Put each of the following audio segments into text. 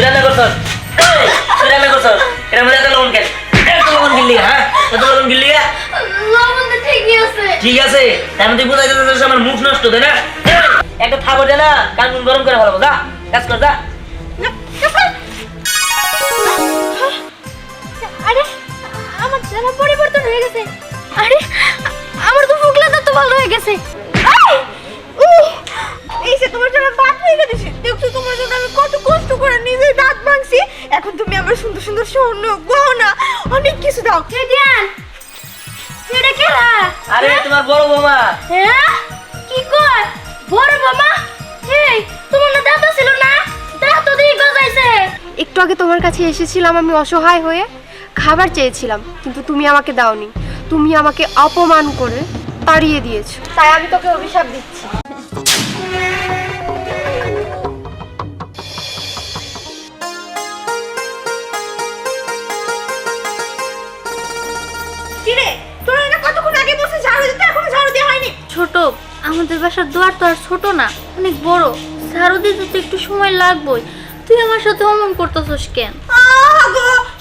রান্না করছস তুই রান্না করছস এর মধ্যে এত লবণ কেন এত লবণ গিললি হ্যাঁ এত লবণ গিললি লবণ তো ঠিকই আছে ঠিক আছে তার মধ্যে বোঝা যাচ্ছে আমার মুখ নষ্ট তাই না একটা থাবো দে না কান গরম করে ফেলাবো যা কাজ কর যা আরে আমার জামা পরিবর্তন হয়ে গেছে আরে আমার তো ফুকলা তো ভালো হয়ে গেছে! এই যে তোমার জন্য দিছি দেখছ তোমার জন্য আমি কত কষ্ট করে নিজে দাঁত ভাঙছি। এখন তুমি আমার সুন্দর সুন্দর স্বর্ণ গহনা অনেক কিছু দাও। কে দিয়ান এটা আরে তোমার বড় বৌমা। হ্যাঁ? কি কর বড় মামা এই তোমার না দাঁত ছিল না? দাঁত তো দিয়ে গজাইছে। একটু আগে তোমার কাছে এসেছিলাম আমি অসহায় হয়ে। খাবার চেয়েছিলাম কিন্তু তুমি আমাকে দাওনি। তুমি আমাকে অপমান করে তাড়িয়ে দিয়েছ। তাই আমি তোকে অভিশাপ দিচ্ছি। ছোট আমাদের বাসার দুয়ার তো আর ছোট না অনেক বড়। ঝাড়ু দিতে তো একটু সময় লাগবেই। তুই আমার সাথে অমন করতেছস কেন?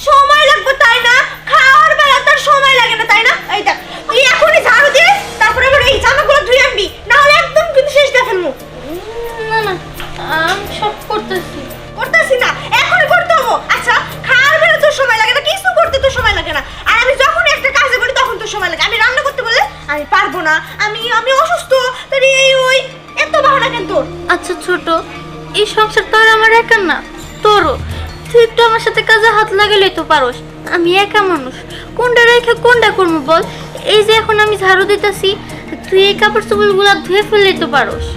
সময় লাগবে তাই না? খাওয়ার বেলা তার সময় লাগে না তাই না? এই দেখ তুই এখনই ঝাড়ু দিয়ে তারপরে আবার এই জামাগুলো ধুয়ে আনবি না হলে একদম কিন্তু শেষ ফেলব। না না আমি সব করতেছি। করতেছি না এখনই করতে হব। আচ্ছা খাওয়ার বেলা তোর সময় লাগে না কিছু করতে তোর সময় লাগে না। আর আমি যখন একটা কাজ করি তখন তোর সময় লাগে। আমি রান্না করতে বললে আমি পারব না আমি আমি অসুস্থ তোর এই ওই এত বাহানা কেন তোর? আচ্ছা ছোট এই সংসার তো আর আমার একার না তোরও। তুই একটু আমার সাথে কাজে হাত লাগালেই তো পারোস। আমি একা মানুষ কোনটা রেখে কোনটা করব বল? এই যে এখন আমি ঝাড়ু দিতেছি তুই এই কাপড় চোপড়গুলো ধুয়ে ফেললেই তো পারোস।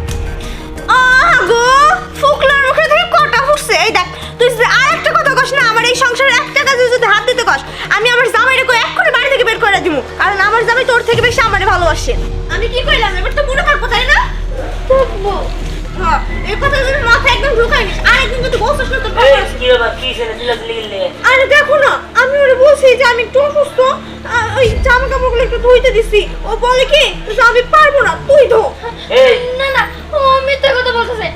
আহ গো ফুকলার মুখে থেকে কটা ফুটছে? এই দেখ তুই আর একটা কথা কস না আমার এই সংসারে একটা কাজে যদি হাত দিতে কস আমি আমার জামাইরে কই এক্ষুনি বাড়ি থেকে বের করে দিব। কারণ আমার জামাই তোর থেকে বেশি আমারে ভালোবাসে। আমি কি কইলাম? এবার তো মনে থাকব তাই না? এই কথা যদি মাথায় একদম ঢুকাই নিস আরেকদিন যদি বলছিস না তোর এই, কি ব্যাপার কি ছেলে দিলে দিলে গিললি আরে দেখো না আমি ওরে বলছি যে আমি একটু অসুস্থ ওই জামা কাপড়গুলো একটু ধুইতে দিছি। ও বলে কি আমি পারব না তুই ধো। এই। না না ও মিথ্যা কথা বলতেছে।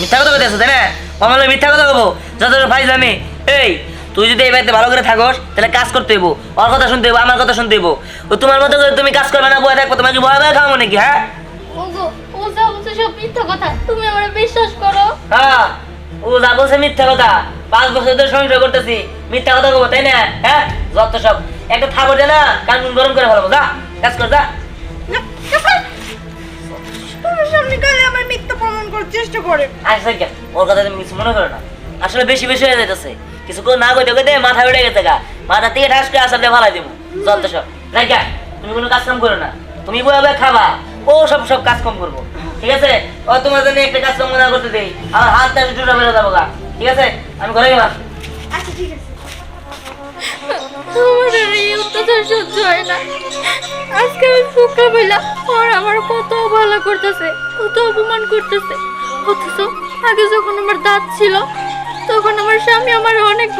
মিথ্যা কথা বলতেছো তাই না? আমার মিথ্যা কথা বলব যত ভাই আমি এই তুই যদি এই বাড়িতে ভালো করে থাকোস তাহলে কাজ করতে হইব। ওর কথা শুনতে হইব আমার কথা শুনতে হইব। তোমার মতো করে তুমি কাজ করবে না বয়ে থাকব তোমাকে ভয় ভয় খাওয়াবো নাকি হ্যাঁ? যা বলছে সব মিথ্যা কথা। তুমি আমার বিশ্বাস করো। হ্যাঁ ও যা বলছে মিথ্যা কথা। পাঁচ বছর ধরে সংসার করতেছি। মিথ্যা কথা বলব তাই না? হ্যাঁ যত সব। একটা থাবো দে না কান গরম করে ফেলব যা। কাজ কর যা। তোমার সামনে গেলে আমার মিথ্যা প্রমাণ করার চেষ্টা করে। কে ওর কথা তুমি কিছু মনে করো না। আসলে বেশি বেশি হয়ে যাইতেছে। কিছু করে না কইতে কইতে মাথা উঠে গেছে গা। মাথা থেকে ঠাস করে আসাতে ভালাই দেবো যত সব। নাই কে তুমি কোনো কাজ কাম করো না। তুমি বয়ে খাবা। ও সব সব কাজ কম করব। ঠিক আছে? ও, তোমার জন্য একটা কাজ কম না করতে দেই আমার হাত টান টুটা বেরো যাব গা। ঠিক আছে? আমি ঘরে গেলাম আচ্ছা আমি কত করতেছে কত করতেছে। আগে যখন আমার দাঁত ছিল, তখন আমার স্বামী আমার অনেক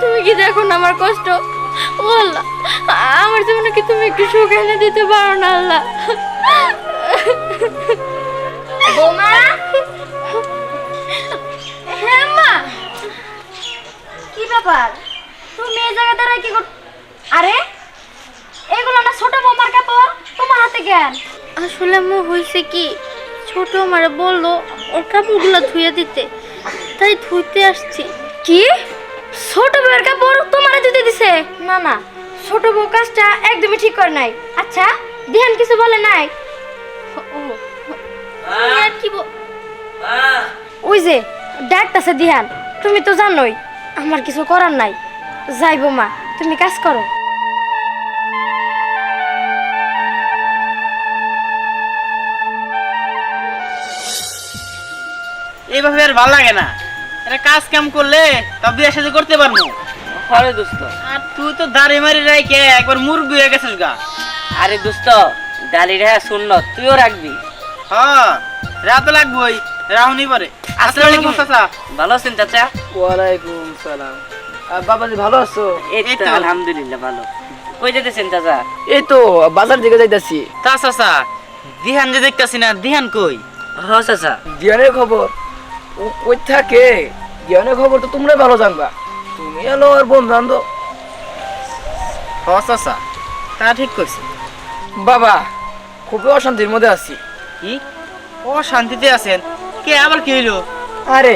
তুমি কি দেখো আমার কষ্ট? ও আল্লাহ আমার জীবনে কি তুমি একটু সুখ এনে দিতে পারো না আল্লাহ? বোমা? হ্যাঁ মা কি ব্যাপার? তুমি এই দাঁড়ায় কি আরে এগুলো না ছোট বোমার কাপড়? তোমার হাতে জ্ঞান আসলে মু হয়েছে কি? ছোট আমার বলল ওর কাপড়গুলো ধুয়ে দিতে। তাই ধুইতে আসছি। কি? ছোট বউয়ের কাপড় তোমার ধুতে দিছে। না না ছোট বউ কাজটা একদমই ঠিক করে নাই। আচ্ছা ধ্যান কিছু বলে নাই। ও আর কি ওই যে ডাকতেছে দিহান তুমি তো জানোই আমার কিছু করার নাই। যাইবো মা তুমি কাজ করো। এইভাবে আর ভালো লাগে না। এটা কাজ কাম করলে তবে বিয়ে সাথে করতে পারব। আরে দোস্ত। আর তুই তো দাঁড়ি মারি রাইকে একবার মুরগি হয়ে গেছিস গা। আরে দোস্ত ডালিটা শূন্য তুইও রাখবি। হ্যাঁ রাত লাগবই রাহুনি পরে আসসালামু আলাইকুম চাচা। ভালো আছেন চাচা? ওয়ালাইকুম সালাম। আর বাবাজি ভালো আছো? এই তো তো। আলহামদুলিল্লাহ ভালো। কই যেতেছেন চাচা? এই তো বাজার দিকে যাইতাছি। তা চাচা দিহান যে দেখতাছি না দিহান কই? হ্যাঁ চাচা। জ্ঞানের খবর। ও কই থাকে? জ্ঞানের খবর তো তোমরাই ভালো জানবা। তুমি এলো আর বন্ধু চাচা তা ঠিক কইছে। বাবা খুবই অশান্তির মধ্যে আছি। কি? ও শান্তিতে আছেন? কে আবার কি হইল? আরে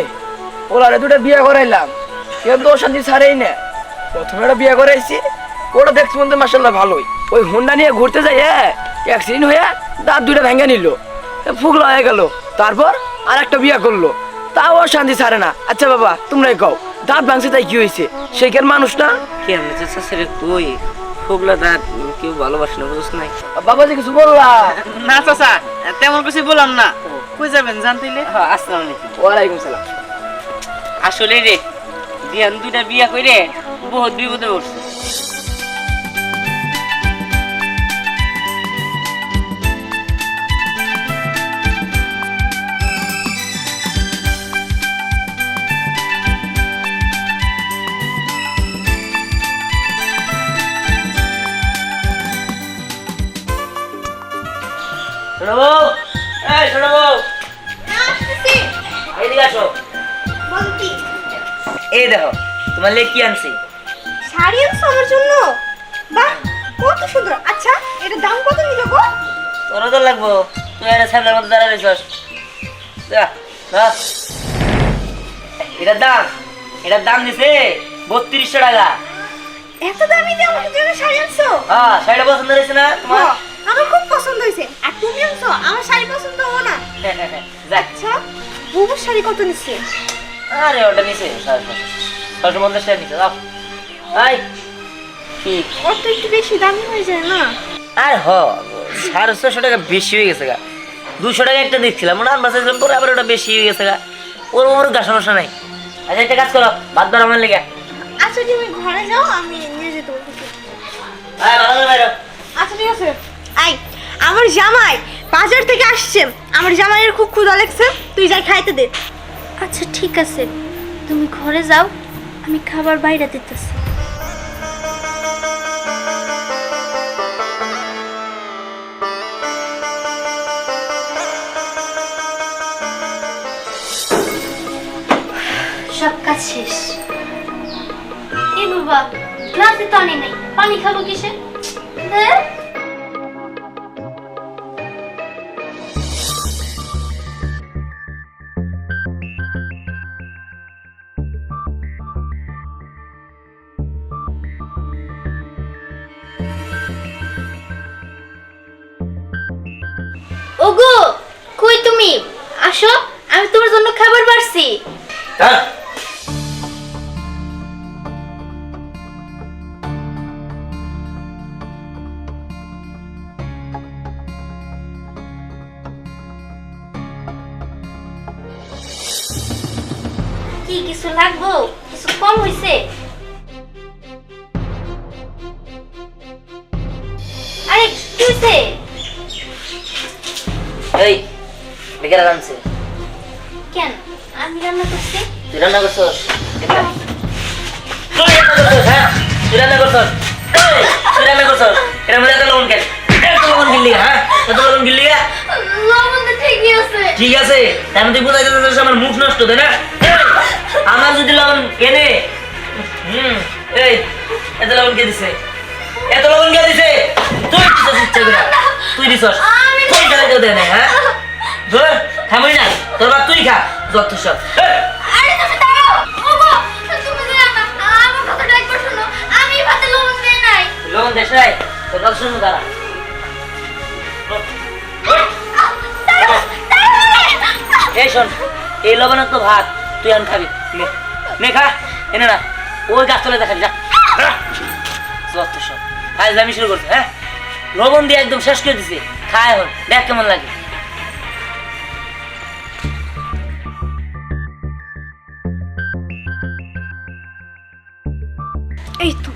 ওলারে দুটো বিয়ে করাইলাম। কেউ তো অশান্তি ছাড়েই না। প্রথমে একটা বিয়ে করাইছি ওটা দেখছি মধ্যে মাসাল্লাহ ভালোই। ওই হুন্ডা নিয়ে ঘুরতে যাই অ্যাক্সিডেন্ট হয়ে দাঁত দুটো ভেঙে নিল। ফুকলা হয়ে গেল। তারপর আর একটা বিয়ে করল। তাও শান্তি ছাড়ে না। আচ্ছা বাবা তোমরাই কও দাঁত ভাঙছে তাই কি হয়েছে? সেইখান মানুষ না? সেরে তুই ফুগলা দাঁত কেউ ভালোবাসে না বুঝছ নাই বাবাজি কিছু বললা না। চাচা তেমন কিছু বললাম না। কই যাবেন জানতেইলে হ্যাঁ আসসালামু আলাইকুম। ওয়ালাইকুম সালাম। আসলে রে বিয়ান দুইটা বিয়া কইরে বহুত বিপদে পড়ছে। দেখো তোমার লেগ কি আনছি? শাড়ি আনছো আমার জন্য? বাহ কত সুন্দর। আচ্ছা এটা দাম কত নিল গো? তোরও তো লাগবো তুই একটা স্যান্ডের মধ্যে দাঁড়া রয়েছস। যা, যা। এটার দাম এটার দাম দিছে বত্রিশশো টাকা। এত দামি দিয়ে আমার জন্য শাড়ি আনছো? হ্যাঁ শাড়িটা পছন্দ হয়েছে না তোমার? আমার খুব পছন্দ হয়েছে। আর তুমি আনছো আমার শাড়ি পছন্দ হব না। যাক। আচ্ছা বুবুর শাড়ি কত নিচ্ছে? আরে ওটা নিছে ছশো পঞ্চাশ টাকা নিছে যাও। আই কি? অত একটু বেশি দামি হয়ে যায় না? আর হ সাড়ে ছশো টাকা বেশি হয়ে গেছে গা। দুশো টাকা একটা দিচ্ছিলাম আনবার চাইছিলাম পরে আবার ওটা বেশি হয়ে গেছে গা। ওর ওর গা সমস্যা নাই। আচ্ছা একটা কাজ করো বাদ বার আমার লেগে। আচ্ছা তুমি ঘরে যাও আমি নিয়ে যেতে আয়। আচ্ছা ঠিক আছে। আই আমার জামাই বাজার থেকে আসছে। আমার জামাইয়ের খুব ক্ষুধা লাগছে। তুই যাই খাইতে দে। আচ্ছা ঠিক আছে। তুমি ঘরে যাও, আমি খাবার বাইরে দিতেছি। সব কাজ শেষ। এ বাবা গ্লাসে তো আনি নাই। পানি খাব কিসে? হ্যাঁ? ওগো কই তুমি? আসো আমি তোমার জন্য খাবার বাড়ছি। হ্যাঁ। কি কিছু লাগবো? কিছু কম হইছে? আরে কি হইছে? বেকার আনছে কেন? আমি রান্না করছি। তুই রান্না করছস? তুই রান্না করছস হ্যাঁ? তুই রান্না করছস? তুই রান্না করছস? এর মধ্যে এত লবণ কেন? এত লবণ গিললি হ্যাঁ? এত লবণ গিললি লবণ তো ঠিকই আছে। ঠিক আছে তার মধ্যে বোঝা যাচ্ছে আমার মুখ নষ্ট তাই না? আমার যদি লবণ কেনে হুম এই এত লবণ কে দিছে? এত লবণ কে দিছে? তুই দিছস ইচ্ছা করে। তুই দিছস। আমি- তুই কেউ দেয় না হ্যাঁ? খা যত সব। এই, আরে তুমি দাঁড়াও ওগো তুমি দাঁড়াও না আমার কথাটা একবার শোনো আমি ভাতে লবণ দেই নাই। লবণ দেশ নাই তোর কথা শুনু এই শোন এই লবণের তো ভাত তুই আন খাবি। নে খা এনে না ওই গাছ তলে দেখাবি যা। যত সব। আজ আমি শুরু করছি হ্যাঁ? লবণ দিয়ে একদম শেষ করে দিছে। খায় এখন দেখ কেমন লাগে। এই তো,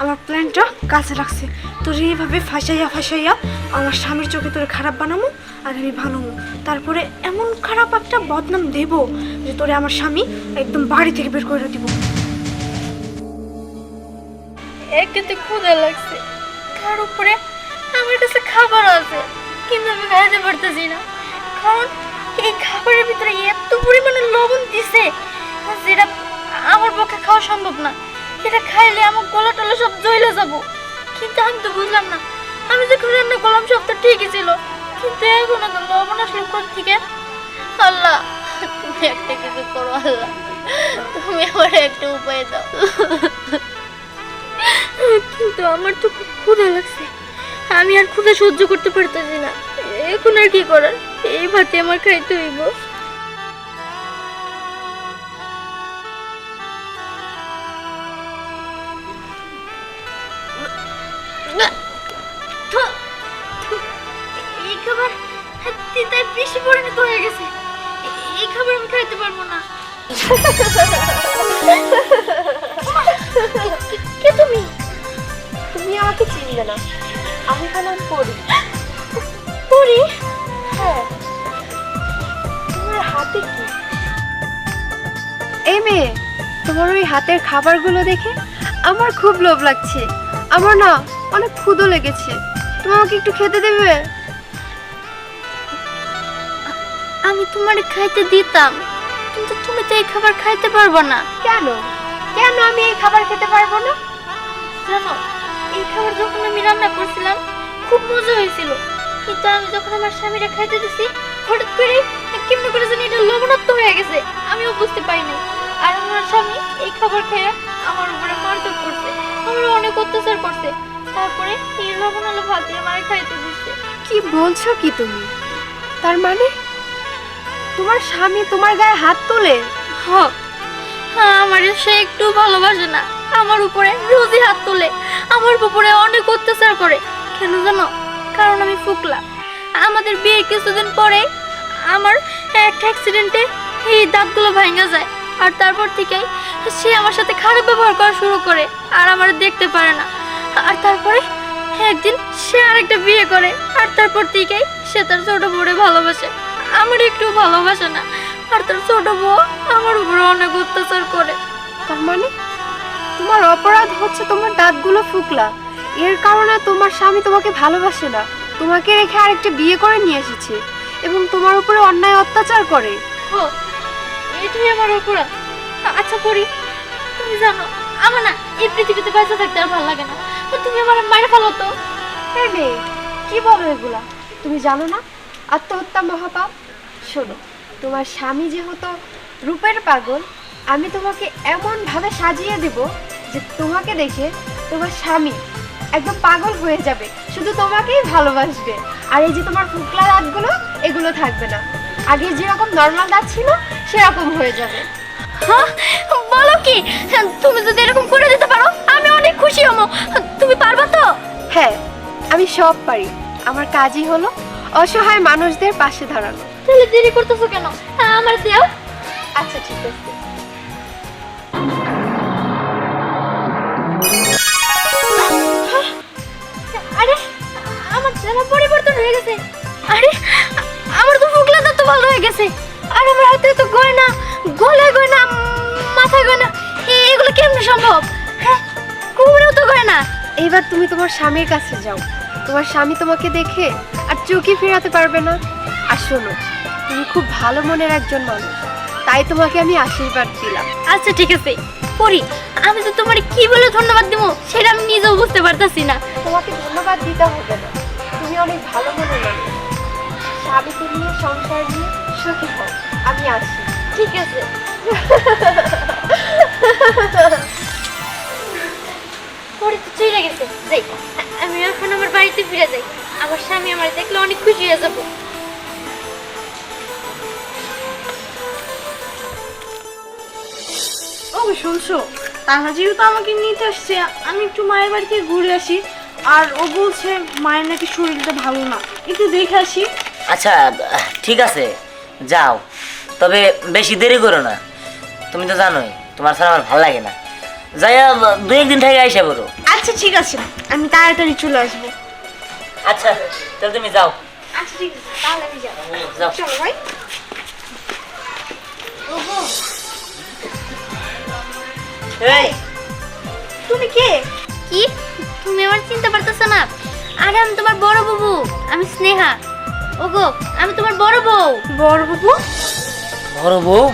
আমার প্ল্যানটা কাজে রাখছে তোর এইভাবে ফাঁসাইয়া ফাঁসাইয়া আমার স্বামীর চোখে তোরে খারাপ বানাবো আর আমি ভালো তারপরে এমন খারাপ একটা বদনাম দেব যে তোরে আমার স্বামী একদম বাড়ি থেকে বের করে দিব। একেতে ক্ষুধা লাগছে। তার উপরে আমার কাছে খাবার আছে, কিন্তু আমি খাইতে পারতেছি না। কারণ এই খাবারের ভিতরে এত পরিমাণে লবণ দিছে, যেটা আমার পক্ষে খাওয়া সম্ভব না। এটা খাইলে আমার গলা টলা সব জ্বলে যাব। কিন্তু আমি তো বুঝলাম না, আমি যখন রান্না করলাম সব তো ঠিকই ছিল, কিন্তু এখন তো লবণ আসলো কোথা থেকে আল্লাহ, তুমি একটা কিছু করো, আল্লাহ। তুমি আমার একটা উপায় দাও। কিন্তু আমার তো খুব ক্ষুধা লাগছে। আমি আর ক্ষুধা সহ্য করতে পারতেছি না। এখন আর কি করার? এই ভাতে আমার খাইতে হইব। কে- তুমি? তুমি আমাকে চিনবে না। আমি হলাম পরি। পরি? হ্যাঁ। তোমার হাতে কি? এই মেয়ে তোমার ওই হাতের খাবারগুলো দেখে আমার খুব লোভ লাগছে। আমার না অনেক ক্ষুদো লেগেছে। তুমি আমাকে একটু খেতে দেবে? আমি তোমারে খাইতে দিতাম। তুমি তো এই খাবার খাইতে পারবে না। কেন? কেন আমি এই খাবার খেতে পারব না? জানো এই খাবার যখন আমি রান্না করছিলাম খুব মজা হয়েছিল। কিন্তু আমি যখন আমার স্বামীরা খাইতে দিছি হঠাৎ করে কেমন করে জানি এটা লবণাক্ত হয়ে গেছে। আমিও বুঝতে পারিনি আর আমার স্বামী এই খাবার খেয়ে আমার উপরে মারধর করছে আমার অনেক অত্যাচার করছে। তারপরে এই লবণ আলো ভাত দিয়ে আমার খাইতে দিচ্ছে কি বলছো কি তুমি? তার মানে তোমার স্বামী তোমার গায়ে হাত তোলে? হ্যাঁ আমার সে একটু ভালোবাসে না। আমার উপরে রোজই হাত তোলে। আমার উপরে অনেক অত্যাচার করে। কেন জানো? কারণ আমি ফুকলা। আমাদের বিয়ের কিছুদিন পরে আমার একটা অ্যাক্সিডেন্টে এই দাঁতগুলো ভাঙা যায়। আর তারপর থেকেই সে আমার সাথে খারাপ ব্যবহার করা শুরু করে আর আমার দেখতে পারে না। আর তারপরে একদিন সে আরেকটা বিয়ে করে। আর তারপর থেকেই সে তার ছোট বউরে ভালোবাসে। আমার একটু ভালোবাসে না আর তার ছোট বউ আমার উপরে অনেক অত্যাচার করে। তার মানে? তোমার অপরাধ হচ্ছে তোমার দাঁতগুলো ফুকলা। এর কারণে তোমার স্বামী তোমাকে ভালোবাসে না। তোমাকে রেখে আরেকটা বিয়ে করে নিয়ে এসেছে এবং তোমার উপরে অন্যায় অত্যাচার করে। ও এটাই আমার অপরাধ। আচ্ছা করি তুমি জানো আমার না এই পৃথিবীতে বেঁচে থাকতে আর ভালো লাগে না। তো তুমি আমার মায়ের ফেলো তো? কি বলো এগুলা? তুমি জানো না? আত্মহত্যা মহাপাপ? শোনো তোমার স্বামী যেহেতু রূপের পাগল আমি তোমাকে এমন ভাবে সাজিয়ে দেব যে তোমাকে দেখে তোমার স্বামী একদম পাগল হয়ে যাবে। শুধু তোমাকেই ভালোবাসবে। আর এই যে তোমার ফুকলা দাঁতগুলো এগুলো থাকবে না। আগে যেরকম নর্মাল দাঁত ছিল সেরকম হয়ে যাবে। হ্যাঁ? বলো কি? তুমি যদি এরকম করে দিতে পারো আমি অনেক খুশি হব। তুমি পারবা তো? হ্যাঁ আমি সব পারি। আমার কাজই হলো অসহায় মানুষদের পাশে দাঁড়ানো। তাহলে দেরি করতেছো কেন? আমার দেও। আচ্ছা ঠিক আছে। আরে আমার জামা পরিবর্তন হয়ে গেছে। আরে আমার তো ফুকলা তো ভালো হয়ে গেছে। আর আমার হাতে তো গয়না গলায় গয়না মাথায় গয়না এগুলো কেমনে সম্ভব? হ্যাঁ কোমরেও তো গয়না। এবার তুমি তোমার স্বামীর কাছে যাও। তোমার স্বামী তোমাকে দেখে আর চোখে ফেরাতে পারবে না। আর শোনো তুমি খুব ভালো মনের একজন মানুষ তাই তোমাকে আমি আশীর্বাদ দিলাম। আচ্ছা ঠিক আছে। পরি আমি তো তোমার কি বলে ধন্যবাদ দেবো সেটা আমি নিজেও বুঝতে পারতাছি না। তোমাকে ধন্যবাদ দিতে হবে না। তুমি অনেক ভালো মনে মানুষ। স্বামীকে নিয়ে সংসার নিয়ে সুখী হও। আমি আসি ঠিক আছে। পরে তো চলে গেছে। যাই আমি এখন আমার বাড়িতে ফিরে যাই। আমার স্বামী আমার দেখলে অনেক খুশি হয়ে যাব। ও শুনছো? তাহা যেহেতু আমাকে নিতে আসছে আমি একটু মায়ের বাড়িতে ঘুরে আসি। আর ও বলছে মায়ের নাকি শরীরটা ভালো না। একটু দেখে আসি। আচ্ছা ঠিক আছে। যাও। তবে বেশি দেরি করো না। তুমি তো জানোই তোমার ছাড়া আমার ভালো লাগে না। যাইয়া দু একদিন থেকে আইসা বলো আচ্ছা ঠিক আছে। আমি তাড়াতাড়ি চলে আসব। আচ্ছা তাহলে তুমি যাও। আচ্ছা ঠিক আছে তাহলে আমি যাব। যাও। চলো ভাই। এই। তুমি কে? কি? তুমি আমার চিনতে পারতেছ না। আরে আমি তোমার বড় বাবু। আমি স্নেহা। ওগো আমি তোমার বড় বউ। বড় বাবু? বড় বউ?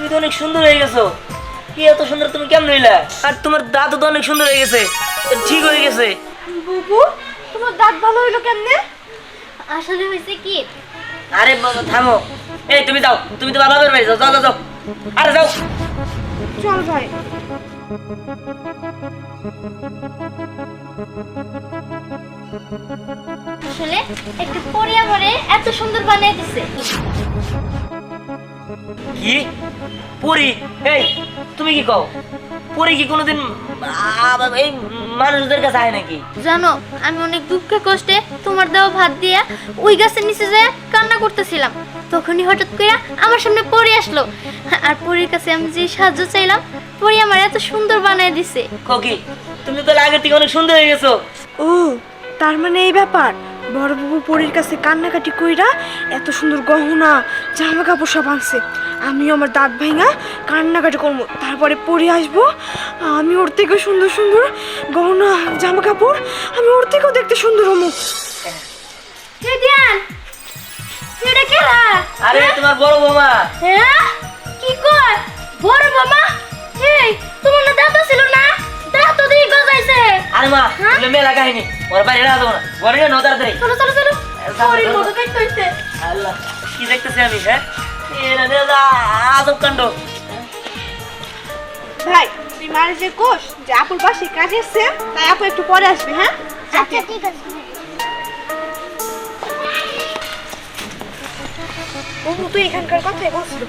তুমি তো অনেক সুন্দর হয়ে গেছো। কি এত সুন্দর তুমি কেমন হইলা? আর তোমার দাঁত তো অনেক সুন্দর হয়ে গেছে। ঠিক হয়ে গেছে। বুবু তোমার দাঁত ভালো হইল কেমনে? আসলে হয়েছে কি? আরে বাবা, থামো। এই তুমি যাও। তুমি তো বাবার বাড়ি যাও। যাও যাও, যাও। আরে যাও। চল ভাই। আসলে একটা পরি আমারে এত সুন্দর বানিয়ে দিছে কি? পরি? এই তুমি কি কও? পরি কি কোনোদিন এই মানুষদের কাছে আয় নাকি? জানো আমি অনেক দুঃখে কষ্টে তোমার দেওয়া ভাত দিয়া ওই গাছের নিচে যায় কান্না করতেছিলাম। তখনই হঠাৎ করে আমার সামনে পরি আসলো। আর পরির কাছে আমি যে সাহায্য চাইলাম পরি আমার এত সুন্দর বানিয়ে দিছে। ককি তুমি তো আগের থেকে অনেক সুন্দর হয়ে গেছো। ও তার মানে এই ব্যাপার? বড় বাবু পরীর কাছে কান্নাকাটি কইরা এত সুন্দর গহনা জামা কাপড় সব আনছে। আমিও আমার দাঁত ভাঙা কান্নাকাটি করব। তারপরে পরে আসব। আমি ওর থেকে সুন্দর সুন্দর গহনা জামা কাপড় আমি ওর থেকেও দেখতে সুন্দর হব। হে দিয়ান এটা কেলা আরে তোমার বড় বৌমা। হ্যাঁ? কি কর বড় মামা এই তোমার না দাঁত ছিল না? দাঁত তো দিয়ে গজাইছে আরে মা হ্যাঁ? মেলা কাহিনী ওর বাড়ি না যাব না। ঘরে না তাড়াতাড়ি চলো চলো চলো। যাও, পরির যাও। মতো আল্লাহ কি দেখতেছি আমি হ্যাঁ? এরা যা, আজব কাণ্ড। ভাই তুই মারে যে কোষ যে আপুর পাশে কাজ এসছে তাই আপু একটু পরে আসবে হ্যাঁ? আচ্ছা ঠিক আছে। এখানকার কথাই বলছিল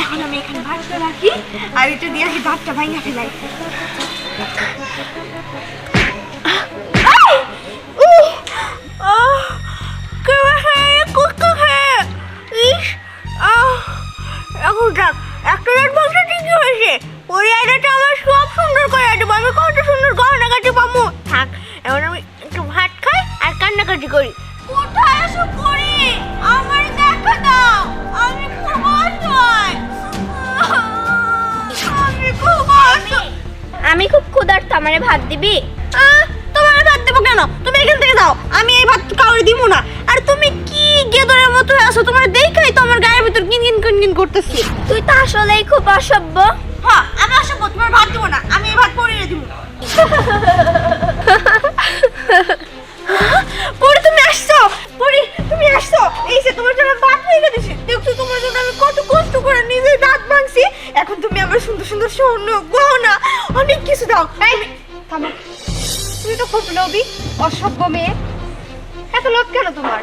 এখন আমি এখানে ভাতটা রাখি আর এটা দিয়ে আগে দাঁতটা ভাঙা ফেলাই। একটা দাঁত ভাঙতে ঠিকই হয়েছে ওই আইডিয়াটা আমার সব সুন্দর করে দেবো আমি কত সুন্দর গহনাকাটি ক্ষুধার্ত আমারে ভাত দিবি? তোমার ভাত দেবো কেন? তুমি এখান থেকে যাও। আমি এই ভাত কাউরে দিব না। আর তুমি কি গেদরের মতো আছো? তোমার দেখাই তো আমার গায়ের ভিতর কিন কিন কিন কিন করতেছি। তুই তো আসলেই খুব অসভ্য। হ্যাঁ আমি অসভ্য তোমার ভাত দিব না। আমি এই ভাত পরিয়ে দিব। পরি তুমি আসছো। তুমি আসছো? এই যে তোমার জন্য ভাত হয়ে গেছে দেখছ তোমার জন্য আমি কত কষ্ট করে নিজে দাঁত ভাঙছি। এখন তুমি আমার সুন্দর সুন্দর স্বর্ণ গহনা অনেক কিছু দাও। থামো। তুমি তো খুব লোভী অসভ্য মেয়ে। এত লোভ কেন তোমার?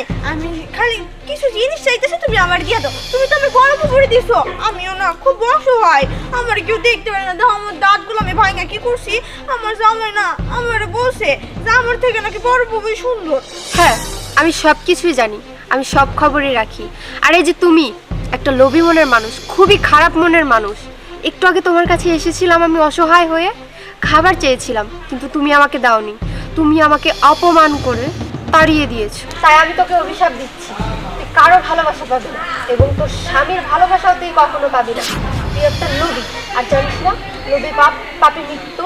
নাই। আমি খালি কিছু জিনিস চাইতেছি, তুমি আমার দিয়ে দাও। তুমি তো আমি গরম করে দিছো। আমিও না, খুব অসহায় আমার কেউ দেখতে পারে না। দেখো, আমার দাঁতগুলো আমি ভাঙা কি করছি? আমার জামাই না, আমার যে আমার থেকে নাকি বড় বউই সুন্দর। হ্যাঁ আমি সব কিছুই জানি। আমি সব খবরই রাখি। আর এই যে তুমি, একটা লোভী মনের মানুষ, খুবই খারাপ মনের মানুষ। একটু আগে তোমার কাছে এসেছিলাম আমি অসহায় হয়ে। খাবার চেয়েছিলাম, কিন্তু তুমি আমাকে দাওনি। তুমি আমাকে অপমান করে তাড়িয়ে দিয়েছ। তাই আমি তোকে অভিশাপ দিচ্ছি। তুই কারও ভালোবাসা পাবি না এবং তোর স্বামীর ভালোবাসাও তুই কখনো পাবি না। তুই একটা লোভী। আর জানিস না লোভী পাপ পাপে মৃত্যু।